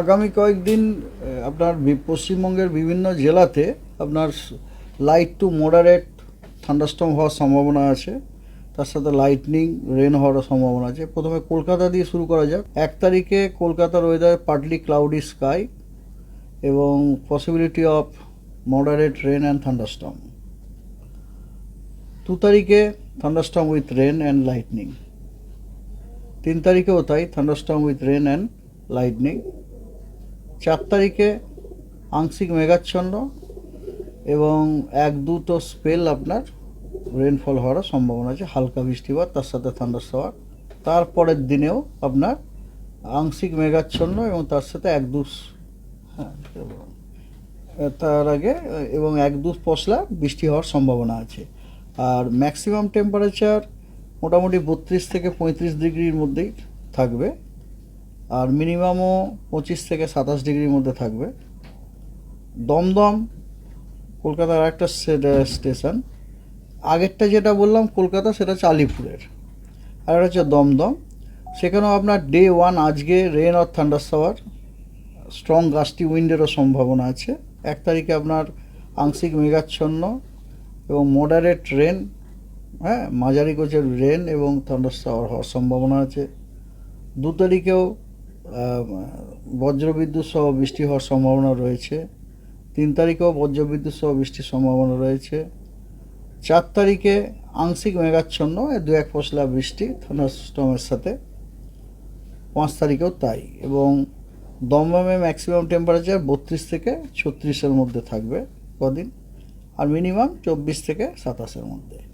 আগামী কয়েকদিন আপনার পশ্চিমবঙ্গের বিভিন্ন জেলাতে আপনার লাইট টু মডারেট থান্ডারস্টর্ম হওয়ার সম্ভাবনা আছে। তার সাথে লাইটনিং রেন হওয়ার সম্ভাবনা আছে। প্রথমে কলকাতা দিয়ে শুরু করা যাক। এক তারিখে কলকাতার ওয়েদার পার্টলি ক্লাউডি স্কাই এবং possibility of moderate rain and thunderstorm দু তারিখে thunderstorm with rain and lightning তিন তারিখেও তাই thunderstorm with rain and lightning চার তারিখে আংশিক মেঘাচ্ছন্ন এবং এক দুটো স্পেল আপনার রেনফল হওয়ার সম্ভাবনা আছে, হালকা বৃষ্টিপাত, তার সাথে থান্ডার হওয়ার তারপরের দিনেও আপনার আংশিক মেঘাচ্ছন্ন এবং তার সাথে এক দু হ্যাঁ তার আগে, এবং এক দু পশলা বৃষ্টি হওয়ার সম্ভাবনা আছে। আর ম্যাক্সিমাম টেম্পারেচার মোটামুটি বত্রিশ থেকে পঁয়ত্রিশ ডিগ্রির মধ্যেই থাকবে। আর মিনিমামও পঁচিশ থেকে সাতাশ ডিগ্রির মধ্যে থাকবে। দমদম, কলকাতার একটা স্টেশন আগেরটা যেটা বললাম, কলকাতা, সেটা চালিপুরের আর একটা হচ্ছে দমদম। সেখানেও আপনার ডে ওয়ান আজকে rain or thunder shower strong gusty উইন্ডেরও সম্ভাবনা আছে। এক তারিখে আপনার আংশিক মেঘাচ্ছন্ন এবং মডারেট রেন হ্যাঁ মাঝারি কোচের রেন এবং থান্ডার সাওয়ার হওয়ার সম্ভাবনা আছে। দু তারিখেও বজ্রবিদ্যুৎ সহ বৃষ্টি হওয়ার সম্ভাবনা রয়েছে। তিন তারিখেও বজ্রবিদ্যুৎ সহ বৃষ্টির সম্ভাবনা রয়েছে। চার তারিখে আংশিক মেঘাচ্ছন্ন দু এক পশলা বৃষ্টি থান্ডারস্টর্মের সাথে। পাঁচ তারিখেও তাই এবং দমদমে ম্যাক্সিমাম টেম্পারেচার বত্রিশ থেকে ছত্রিশের মধ্যে থাকবে কদিন? আর মিনিমাম চব্বিশ থেকে সাতাশের মধ্যে।